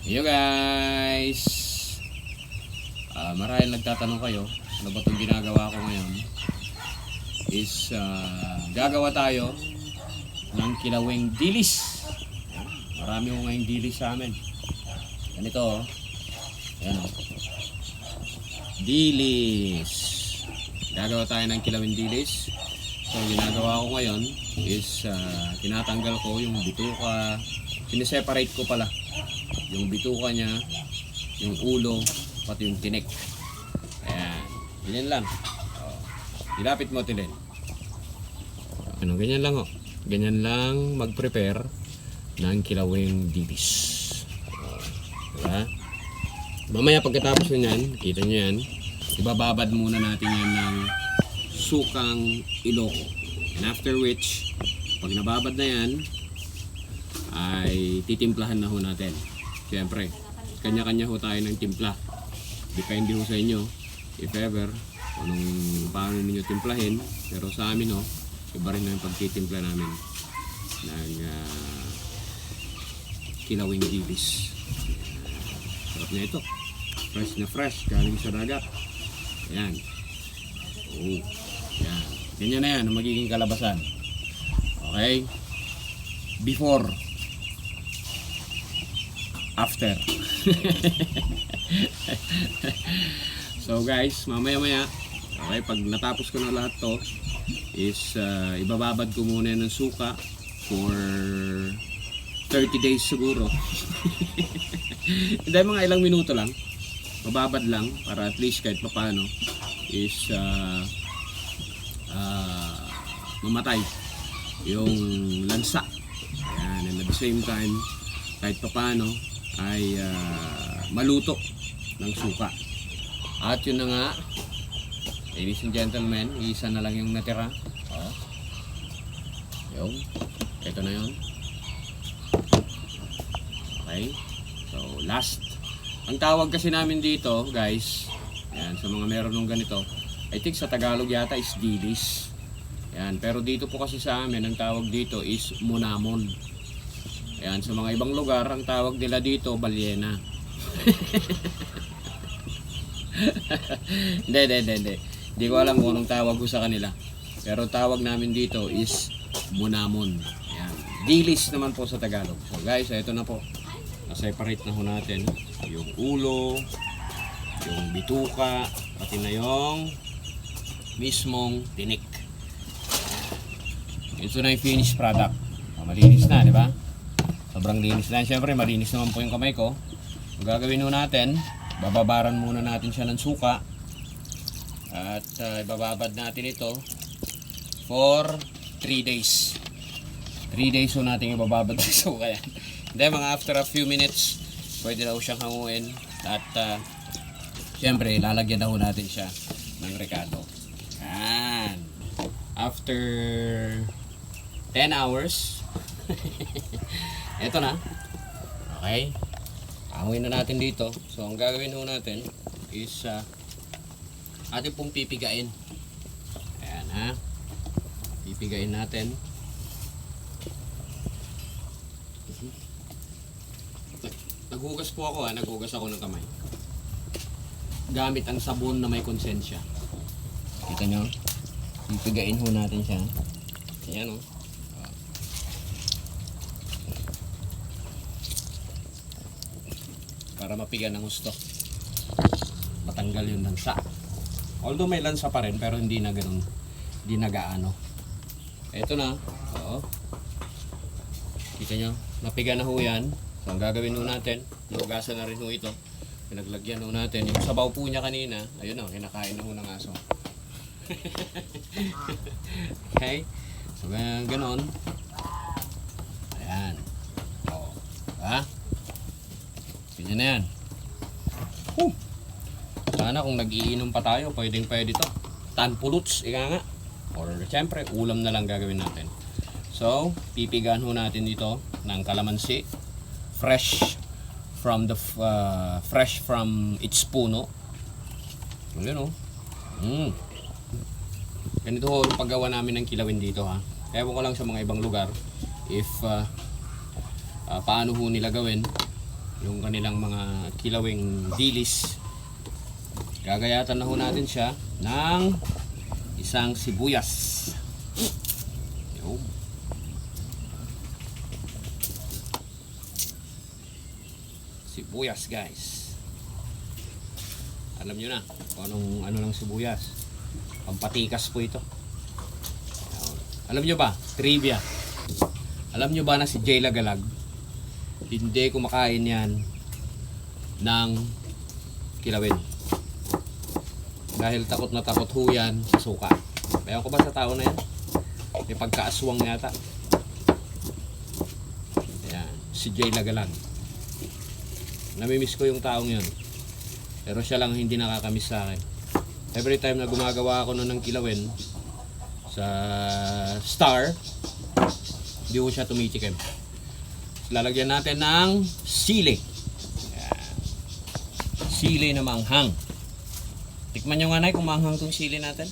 Yo guys! Ah, marahil nagtatanong kayo, ano ba itong ginagawa ko ngayon? Is ah, gagawa tayo ng kilawing dilis. Marami ko ngayong dilis sa amin. Ganito oh. Yan oh. Dilis. Gagawa tayo ng kilawing dilis. So, ginagawa ko ngayon is ah, tinatanggal ko yung bituka. Sineseparate ko pala yung bituka niya, yung ulo, pati yung tinik. Ayan. Ganyan lang. Oh. Ilapit mo tilin. Ano, ganyan lang oh. Ganyan lang mag-prepare ng kilawing dilis. Oh. Diba? Mamaya pagkatapos nyo yan, kita nyo yan, ibababad muna natin yan ng sukang iloko. And after which, pag nababad na yan, ay titimplahan na ho natin. Siyempre, kanya-kanya ho tayo ng timpla. Depende ho sa inyo, if ever, anong paano ninyo timplahin. Pero sa amin ho, iba rin na yung pagtitimpla namin ng ah, kilawing dilis. Sarap na ito. Fresh na fresh, galing sa dagat. Ayan. Oo. Yan. Ganyan na yan ang magiging kalabasan. Okay? Before. After. so guys, mamaya maya, okay, pag natapos ko na lahat to, is uh, ibababad ko muna ng suka for 30 days siguro. Hindi, mga ilang minuto lang. Mababad lang para at least kahit papano is uh, uh, mamatay yung lansa. Ayan, and at the same time, kahit papano ay ah, maluto ng suka. At yun na nga, ladies and gentlemen, isa na lang yung natira. Oh. Yung, ito na yun. Okay, so last. Ang tawag kasi namin dito, guys, yan, sa mga meron ng ganito, I think sa Tagalog yata is dilis. Yan, pero dito po kasi sa amin, ang tawag dito is munamon. Yan, sa mga ibang lugar, ang tawag nila dito, balyena. Hindi, hindi, hindi, hindi. Hindi ko alam kung anong tawag ko sa kanila. Pero tawag namin dito is munamon. Yan. Dilis naman po sa Tagalog. So guys, ito na po. Na-separate na ho natin yung ulo, yung bituka, pati na yung mismong tinik. Ito na yung finished product. Malinis na, di ba? Sobrang linis na. Siyempre, malinis naman po yung kamay ko. Ang gagawin ho natin, bababaran muna natin siya ng suka. At uh, ibababad natin ito for 3 days. 3 days ho natin ibababad ng suka yan. Then, mga after a few minutes, pwede na siyang hanguin. At, uh, siyempre, lalagyan na natin siya ng recado. Yan. After 10 hours, ito na. Okay. Amoy na natin dito. So, ang gagawin ho natin is uh, atin pong pipigain. Ayan ha. Pipigain natin. Nag- Naghugas po ako ha. Naghugas ako ng kamay. Gamit ang sabon na may konsensya. Kita nyo? Pipigain ho natin siya. Ayan o. para mapigan ng gusto. Matanggal yung lansa. Although may lansa pa rin pero hindi na ganun. Hindi na gaano. Ito na. Oo. Kita nyo. Napiga na ho yan. So ang gagawin ho natin, nugasan na rin ho ito. Pinaglagyan ho natin. Yung sabaw po niya kanina, ayun o, kinakain na ho ng aso. okay? So ganun. ganon. Ayan. Oo. Ha? Ganyan na yan. Huh. Sana kung nagiinom pa tayo, pwedeng pwede to. Tanpuluts, ika nga. Or siyempre, ulam na lang gagawin natin. So, pipigaan ho natin dito ng kalamansi. Fresh from the uh, fresh from its puno. Yun o. Mm. Ganito ho ang paggawa namin ng kilawin dito ha. Ewan ko lang sa mga ibang lugar if uh, uh, paano ho nila gawin yung kanilang mga kilawing dilis. Gagayatan na ho natin siya ng isang sibuyas. Sibuyas guys. Alam nyo na kung anong ano ng sibuyas. Pampatikas po ito. Alam nyo ba? Trivia. Alam nyo ba na si Jay Lagalag hindi kumakain yan ng kilawin. Dahil takot na takot ho yan sa suka. Kaya ko ba sa tao na yan? May pagkaaswang yata. Ayan, si Jay Lagalag. Namimiss ko yung taong yun. Pero siya lang hindi nakakamiss sa akin. Every time na gumagawa ako nun ng kilawin sa Star, hindi ko siya tumitikim. Lalagyan natin ng sili. Ayan. Sili na manghang. Tikman nyo nga na kung manghang tong sili natin.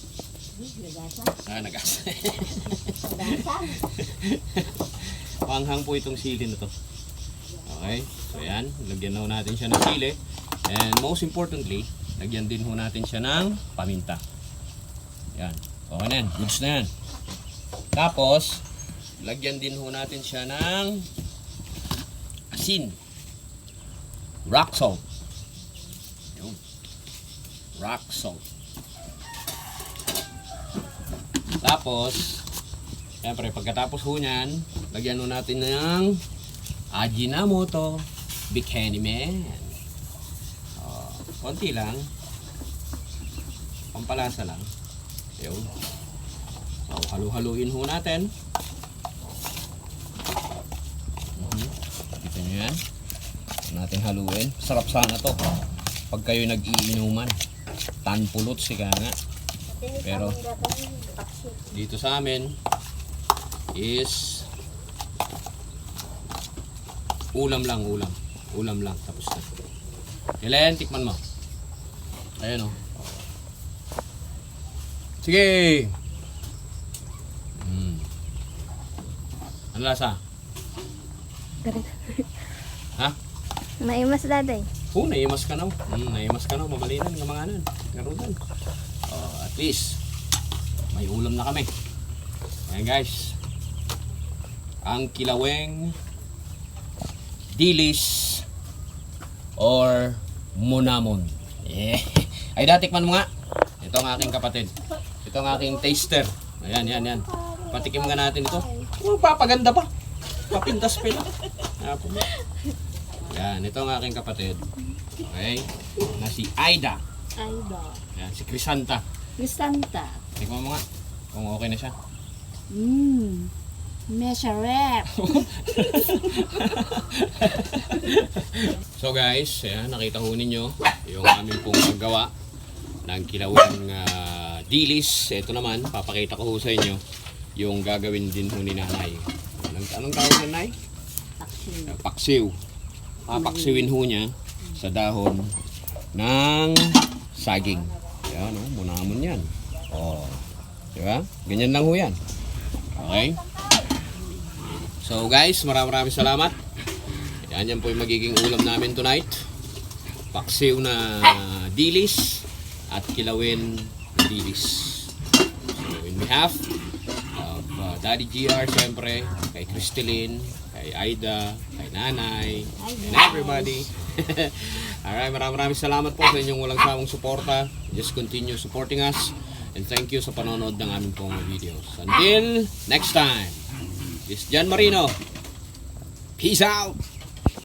Ah, nagas. manghang po itong sili na to. Okay, so yan. Lagyan na natin siya ng sili. And most importantly, lagyan din ho natin siya ng paminta. Yan. Okay na yan. Goods na yan. Tapos, lagyan din ho natin siya ng asin. Rock salt. Yun. Rock salt. Tapos, siyempre, pagkatapos ho niyan, lagyan natin ng Ajinomoto Bikini Man. Oh, konti lang. Pampalasa lang. Yun. So, halu-haluin ho natin. Mhm. Kita nyo yan. Natin haluin. Sarap sana to. Pag kayo nag-iinuman. Tanpulot si nga. Pero, dito sa amin is ulam lang, ulam. Ulam lang, tapos na. Kailan, tikman mo. Ayan o. Sige! Mm. Ano lasa? Ha? Maimas daday. Oo, naimas ka na. Mm, naimas ka na. Mamalinan, ngamanganan. Karunan. Oh, at least, may ulam na kami. Ayan guys. Ang kilaweng dilis or munamon. Yeah. Ay, datikman mo nga. Ito ang aking kapatid. Ito ang aking taster. Ayan, yan, yan. Patikim nga natin ito. Oh, papaganda pa. Papintas pa lang. Apo mo. Yan, ito ang aking kapatid. Okay? Na si Aida. Aida. Yan, si Crisanta. Cristanta. Tikman mo nga. Kung okay na siya. Mmm. Mesha rep. So guys, ayan, nakita ho ninyo yung aming pong paggawa ng kilawang ah, dilis. Ito naman, papakita ko ho sa inyo yung gagawin din ho ni nanay. Anong, anong tawag ni nanay? Ah, Paksiw. Papaksiwin ho niya sa dahon ng saging. Yan, oh, munamon yan. Oh. Di ba? Ganyan lang ho yan. Okay? So guys, maraming maraming salamat. Yan yan po yung magiging ulam namin tonight. Paksiw na dilis at kilawin dilis. So in behalf Daddy GR syempre, kay Crystalline, kay Aida, kay Nanay, and everybody. Alright, maraming maraming salamat po sa inyong walang sawang suporta. Just continue supporting us. And thank you sa panonood ng aming pong videos. Until next time, this is John Marino. Peace out!